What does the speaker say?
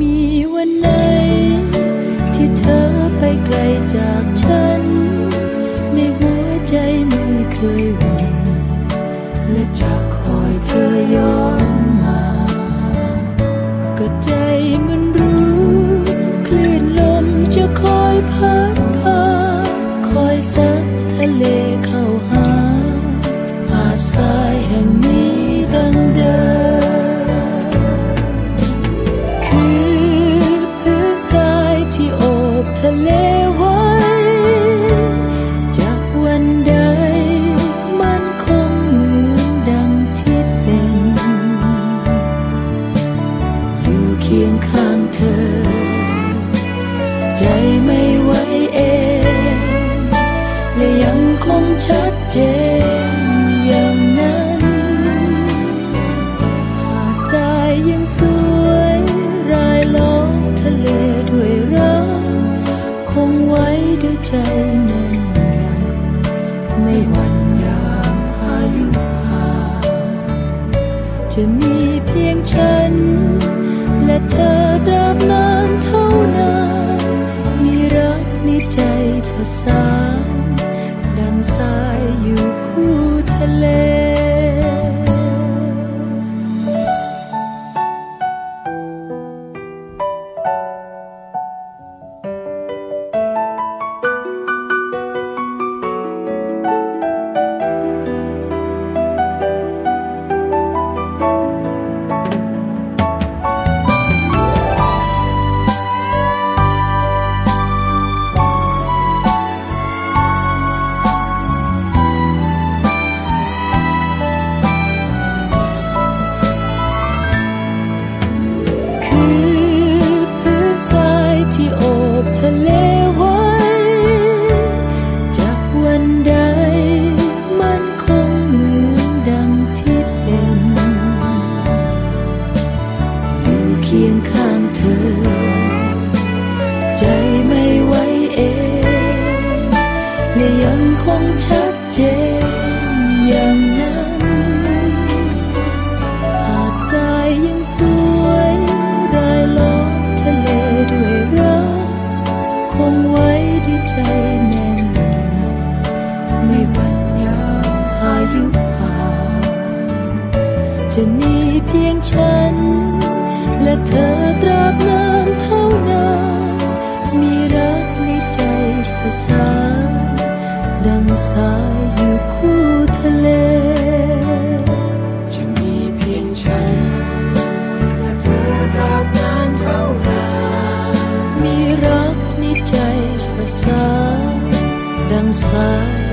มีวันไหน ที่เธอไปไกลจากฉัน ในหัวใจไม่เคยหวั่นและจะคอยเธอย้อนมา ก็ใจมันรู้ คลื่นลมจะคอยพัดพา คอยซัดทะเลเข้าหาหาดทรายแห่งนี้ดังเดิม คือ เลไว้จากวันใดมันคงเหมือนดังที่เป็น อยู่เคียงข้างเธอ ใจไม่ไหวเอง และยังคงชัดเจนอย่างนั้นหาดทรายยังสู จะมีเพียงฉัน และเธอตราบนานเท่านานมีรักในใจผสาษา ที่โอบทะเลไว้ จากวันใดมันคงเหมือนดังที่เป็น อยู่เคียงข้างเธอ ใจไม่ไหวเองและยังคงชัดเจนอย่างนั้น หาดทรายยังสวย จะมีเพียงฉัน และเธอตราบนานเท่านานมีรักในใจประสาดังสายอยู่คู่ทะเลจะมีเพียงฉัน และเธอตราบนานเท่านานมีรักในใจประสาดังสาย